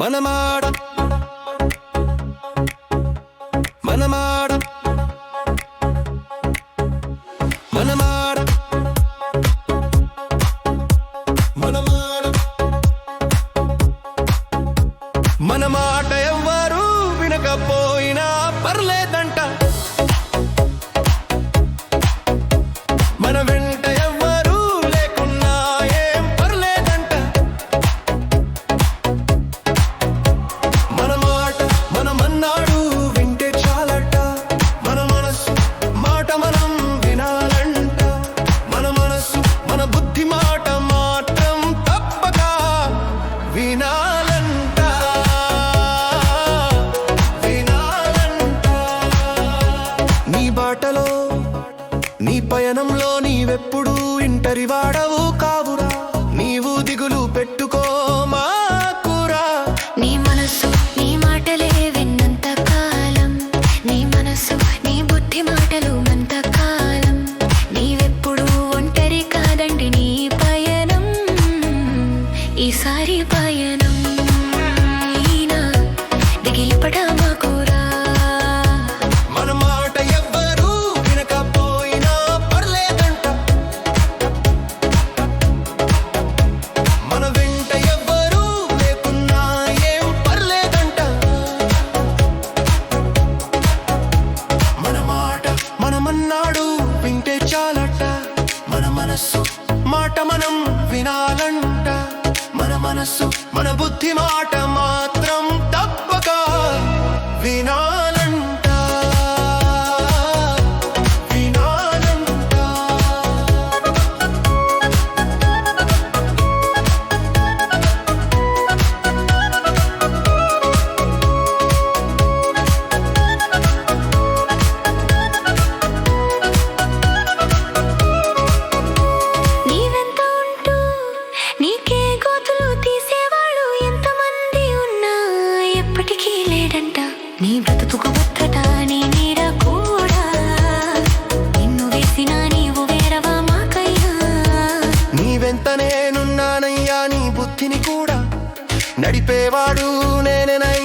మనమాడ మనమాడ మనమాడ మనమాడ మన మాట ఎవ్వరు వినకపోయినా పర్లేదండి. పయనంలో నీవెప్పుడు ఇంటరి వాడవు కావురా. నీవు దిగులు పెట్టుకో మాకురా. నీ మనసు నీ మాటలే విన్నంత కాలం. నీ మనసు నీ బుద్ధి మాటలు మంత కాలం. నీవెప్పుడు ఒంటరి కాదండి నీ పయనం. ఈసారి పయనం మనస్సు మాట మనం వినాలంట. మన మనస్సు మన బుద్ధి మాట మా బ్రతుకు భద్రత నీ నీడ కూడా. నిన్ను వేసిన నీవు వేరవా మాకయ్యా. నీవెంత నేనున్నానయ్యా నీ బుద్ధిని కూడా. నడిపేవాడు నేనేనయ్యా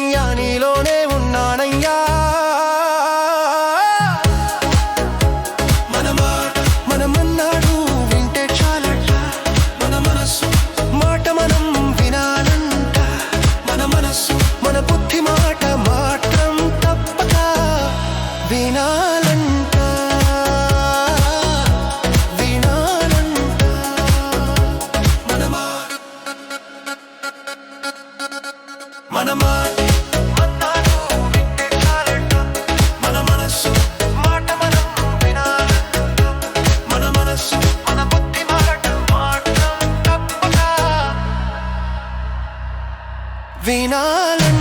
తప్పక వినాలంట